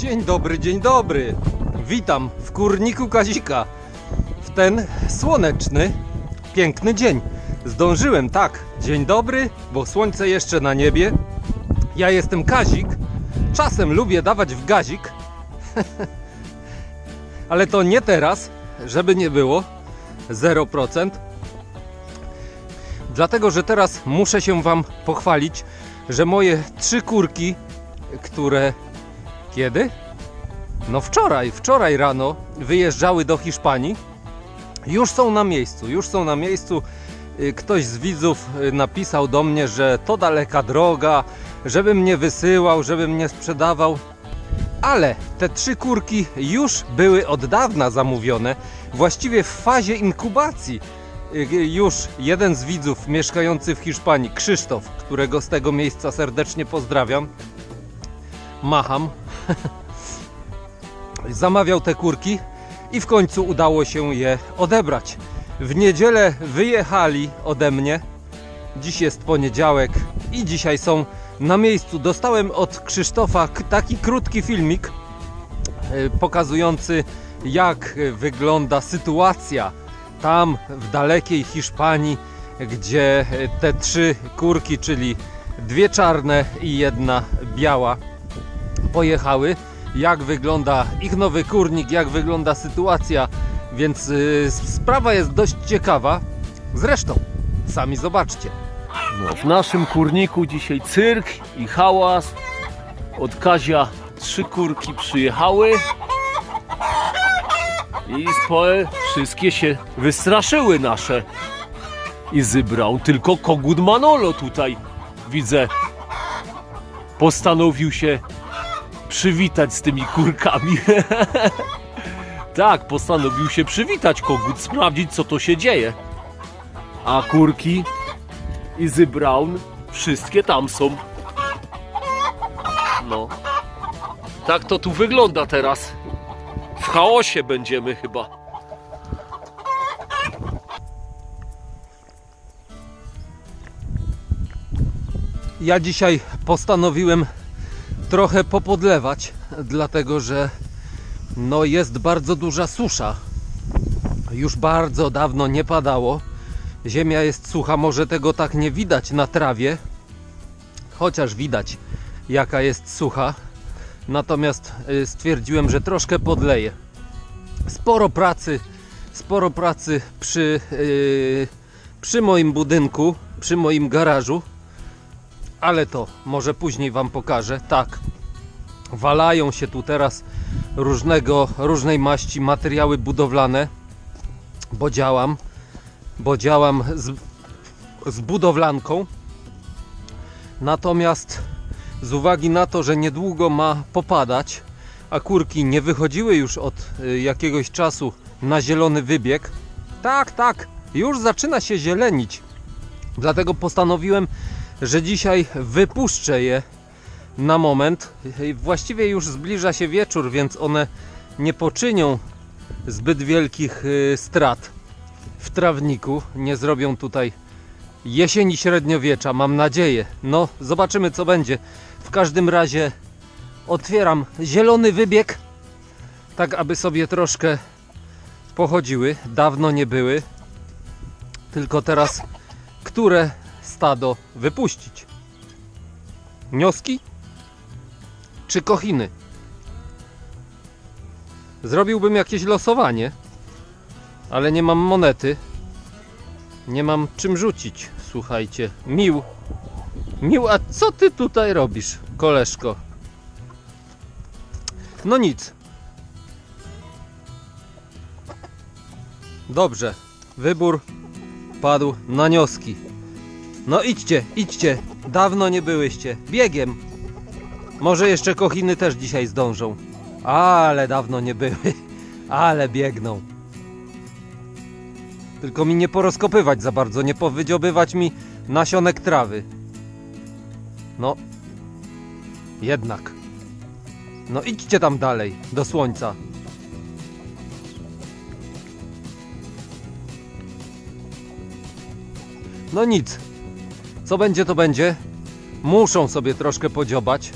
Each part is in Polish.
Dzień dobry, dzień dobry. Witam w kurniku Kazika. W ten słoneczny, piękny dzień. Zdążyłem, tak. Dzień dobry, bo słońce jeszcze na niebie. Ja jestem Kazik. Czasem lubię dawać w gazik. Ale to nie teraz, żeby nie było. 0%. Dlatego, że teraz muszę się Wam pochwalić, że moje trzy kurki, które kiedy? No wczoraj, wczoraj rano wyjeżdżały do Hiszpanii. Już są na miejscu, już są na miejscu. Y, Ktoś z widzów y, napisał do mnie, że to daleka droga, żebym nie wysyłał, żebym nie sprzedawał. Ale te trzy kurki już były od dawna zamówione, właściwie w fazie inkubacji. Y, Już jeden z widzów mieszkający w Hiszpanii, Krzysztof, którego z tego miejsca serdecznie pozdrawiam, macham, zamawiał te kurki i w końcu udało się je odebrać. W niedzielę wyjechali ode mnie. Dziś jest poniedziałek i dzisiaj są na miejscu. Dostałem od Krzysztofa taki krótki filmik e, pokazujący jak wygląda sytuacja tam w dalekiej Hiszpanii, gdzie e, te trzy kurki, czyli dwie czarne i jedna biała, pojechały. Jak wygląda ich nowy kurnik, jak wygląda sytuacja, więc y, sprawa jest dość ciekawa. Zresztą, sami zobaczcie. No, w naszym kurniku dzisiaj cyrk i hałas. Od Kazia trzy kurki przyjechały. I spoe wszystkie się wystraszyły nasze. I zebrał tylko kogut Manolo tutaj. Widzę. Postanowił się przywitać z tymi kurkami. tak, postanowił się przywitać kogut, sprawdzić co to się dzieje. A kurki Easy Brown, wszystkie tam są. No. Tak to tu wygląda teraz. W chaosie będziemy chyba. Ja dzisiaj postanowiłem trochę popodlewać, dlatego że no jest bardzo duża susza. Już bardzo dawno nie padało. Ziemia jest sucha, może tego tak nie widać na trawie, chociaż widać jaka jest sucha. Natomiast y, stwierdziłem, że troszkę podleję. Sporo pracy, sporo pracy przy, yy, przy moim budynku, przy moim garażu ale to może później Wam pokażę. Tak, walają się tu teraz różnego, różnej maści materiały budowlane, bo działam, bo działam z, z budowlanką. Natomiast z uwagi na to, że niedługo ma popadać, a kurki nie wychodziły już od y, jakiegoś czasu na zielony wybieg, tak, tak, już zaczyna się zielenić. Dlatego postanowiłem że dzisiaj wypuszczę je na moment. Właściwie już zbliża się wieczór, więc one nie poczynią zbyt wielkich y, strat w trawniku. Nie zrobią tutaj jesieni średniowiecza, mam nadzieję. No, zobaczymy co będzie. W każdym razie otwieram zielony wybieg, tak aby sobie troszkę pochodziły. Dawno nie były. Tylko teraz, które stado wypuścić? Wnioski czy kochiny? Zrobiłbym jakieś losowanie, ale nie mam monety. Nie mam czym rzucić. Słuchajcie, mił. Mił, a co ty tutaj robisz, koleżko? No nic. Dobrze. Wybór padł na nioski. No idźcie, idźcie. Dawno nie byłyście. Biegiem. Może jeszcze kochiny też dzisiaj zdążą. Ale dawno nie były. Ale biegną. Tylko mi nie porozkopywać za bardzo, nie powydziobywać mi nasionek trawy. No. Jednak. No idźcie tam dalej, do słońca. No nic. Co będzie, to będzie. Muszą sobie troszkę podziobać.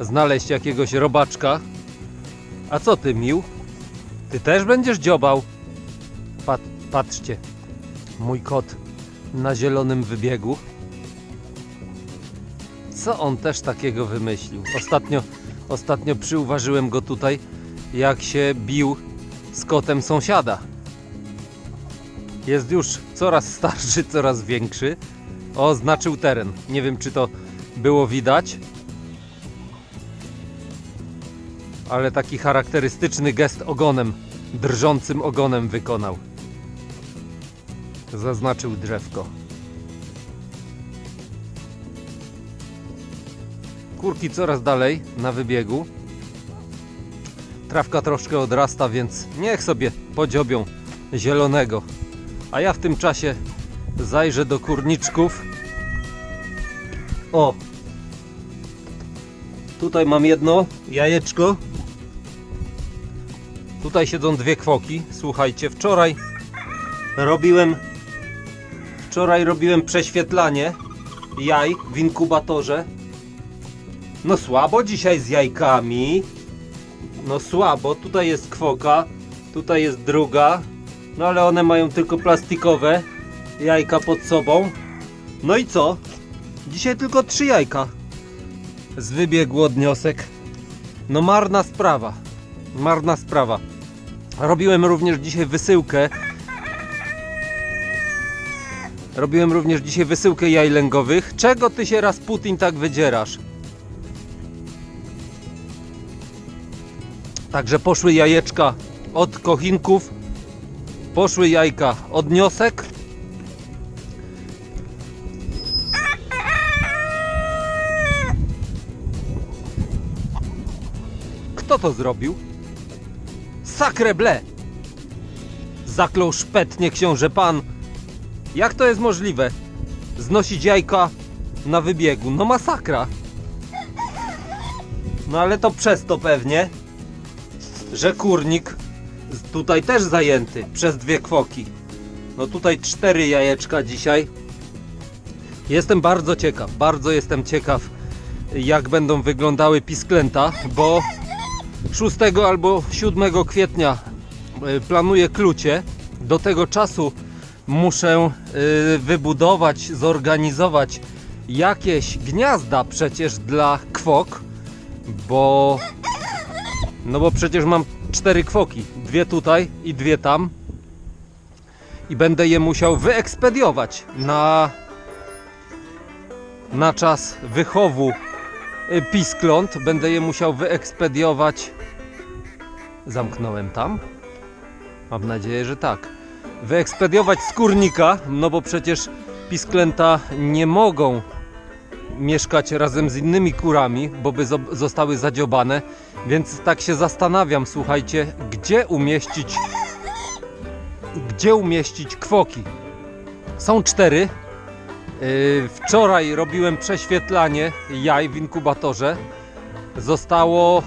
znaleźć jakiegoś robaczka. A co ty, Mił? Ty też będziesz dziobał? Pat, patrzcie, mój kot na zielonym wybiegu. Co on też takiego wymyślił? Ostatnio, ostatnio przyuważyłem go tutaj, jak się bił z kotem sąsiada. Jest już coraz starszy, coraz większy. Oznaczył teren. Nie wiem, czy to było widać. Ale taki charakterystyczny gest ogonem, drżącym ogonem wykonał. Zaznaczył drzewko. Kurki coraz dalej na wybiegu. Trawka troszkę odrasta, więc niech sobie podziobią zielonego. A ja w tym czasie zajrzę do kurniczków. O! Tutaj mam jedno jajeczko. Tutaj siedzą dwie kwoki. Słuchajcie, wczoraj robiłem wczoraj robiłem prześwietlanie jaj w inkubatorze. No słabo dzisiaj z jajkami. No słabo. Tutaj jest kwoka, tutaj jest druga. No ale one mają tylko plastikowe jajka pod sobą. No i co? Dzisiaj tylko trzy jajka. Z wybiegł odniosek. No marna sprawa. Marna sprawa. Robiłem również dzisiaj wysyłkę. Robiłem również dzisiaj wysyłkę jaj lęgowych. Czego ty się raz Putin tak wydzierasz? Także poszły jajeczka od kochinków. Poszły jajka od niosek. To zrobił? Sakreble! Zaklął szpetnie książę pan. Jak to jest możliwe? Znosić jajka na wybiegu. No masakra. No ale to przez to pewnie, że kurnik tutaj też zajęty przez dwie kwoki. No tutaj cztery jajeczka dzisiaj. Jestem bardzo ciekaw, bardzo jestem ciekaw jak będą wyglądały pisklęta, bo 6 albo 7 kwietnia y, planuję klucie. Do tego czasu muszę y, wybudować, zorganizować jakieś gniazda przecież dla kwok, bo no bo przecież mam cztery kwoki, dwie tutaj i dwie tam. I będę je musiał wyekspediować na na czas wychowu piskląt. Będę je musiał wyekspediować. Zamknąłem tam? Mam nadzieję, że tak. Wyekspediować z kurnika, no bo przecież pisklęta nie mogą mieszkać razem z innymi kurami, bo by zo- zostały zadziobane. Więc tak się zastanawiam, słuchajcie, gdzie umieścić gdzie umieścić kwoki. Są cztery. Yy, wczoraj robiłem prześwietlanie jaj w inkubatorze. Zostało,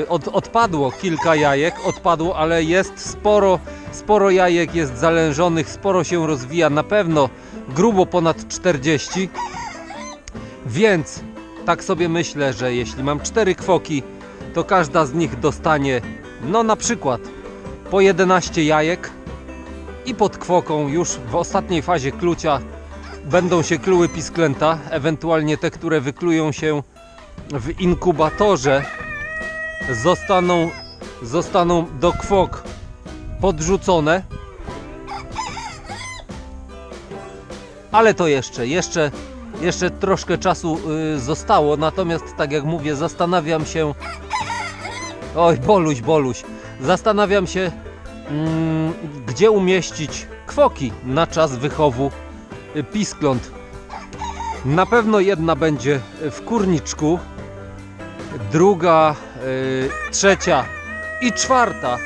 yy, od, odpadło kilka jajek, odpadło, ale jest sporo, sporo jajek jest zalężonych, sporo się rozwija, na pewno grubo ponad 40. Więc tak sobie myślę, że jeśli mam cztery kwoki, to każda z nich dostanie, no na przykład po 11 jajek i pod kwoką już w ostatniej fazie klucia będą się kluły pisklęta, ewentualnie te, które wyklują się w inkubatorze zostaną, zostaną do kwok podrzucone. Ale to jeszcze, jeszcze, jeszcze troszkę czasu y, zostało, natomiast tak jak mówię, zastanawiam się. Oj, boluś, boluś. Zastanawiam się, mm, gdzie umieścić kwoki na czas wychowu piskląt. Na pewno jedna będzie w kurniczku, druga, y, trzecia i czwarta.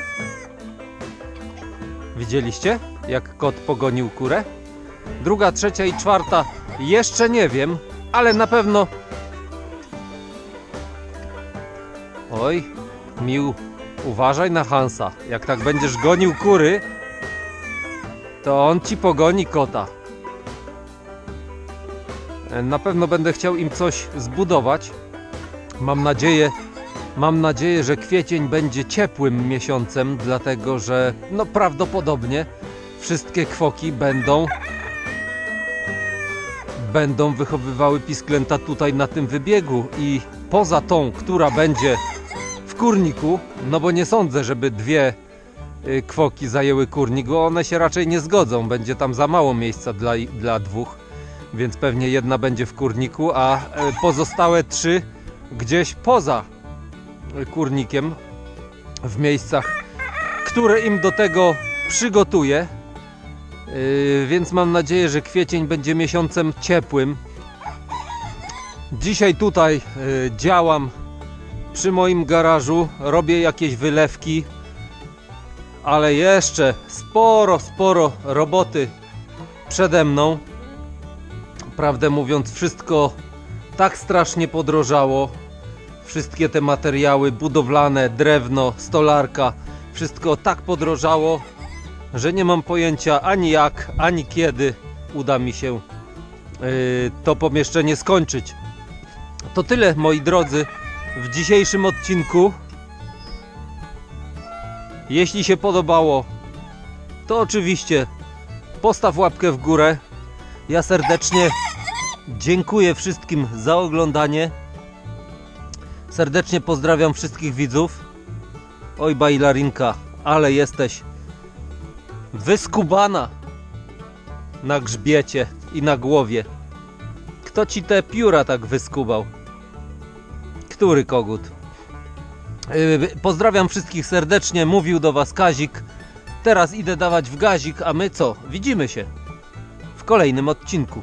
Widzieliście, jak kot pogonił kurę? Druga, trzecia i czwarta jeszcze nie wiem, ale na pewno. Oj, mił, uważaj na Hansa. Jak tak będziesz gonił kury, to on ci pogoni kota. Na pewno będę chciał im coś zbudować, Mam nadzieję, mam nadzieję, że kwiecień będzie ciepłym miesiącem, dlatego że no prawdopodobnie wszystkie kwoki będą będą wychowywały pisklęta tutaj na tym wybiegu. I poza tą, która będzie w kurniku, no bo nie sądzę, żeby dwie y, kwoki zajęły kurnik, bo one się raczej nie zgodzą, będzie tam za mało miejsca dla, dla dwóch, więc pewnie jedna będzie w kurniku, a y, pozostałe trzy gdzieś poza y, kurnikiem, w miejscach, które im do tego przygotuję. Yy, więc mam nadzieję, że kwiecień będzie miesiącem ciepłym. Dzisiaj tutaj działam przy moim garażu, robię jakieś wylewki, ale jeszcze sporo, sporo roboty przede mną. Prawdę mówiąc, wszystko tak strasznie podrożało. Wszystkie te materiały budowlane, drewno, stolarka, wszystko tak podrożało, że nie mam pojęcia ani jak, ani kiedy uda mi się yy, to pomieszczenie skończyć. To tyle, moi drodzy, w dzisiejszym odcinku. Jeśli się podobało, to oczywiście postaw łapkę w górę. Ja serdecznie dziękuję wszystkim za oglądanie. Serdecznie pozdrawiam wszystkich widzów. Oj, bajlarinka, ale jesteś wyskubana na grzbiecie i na głowie. Kto ci te pióra tak wyskubał? Który kogut? Yy, Pozdrawiam wszystkich serdecznie, mówił do Was Kazik. Teraz idę dawać w gazik, a my co? Widzimy się kolejnym odcinku.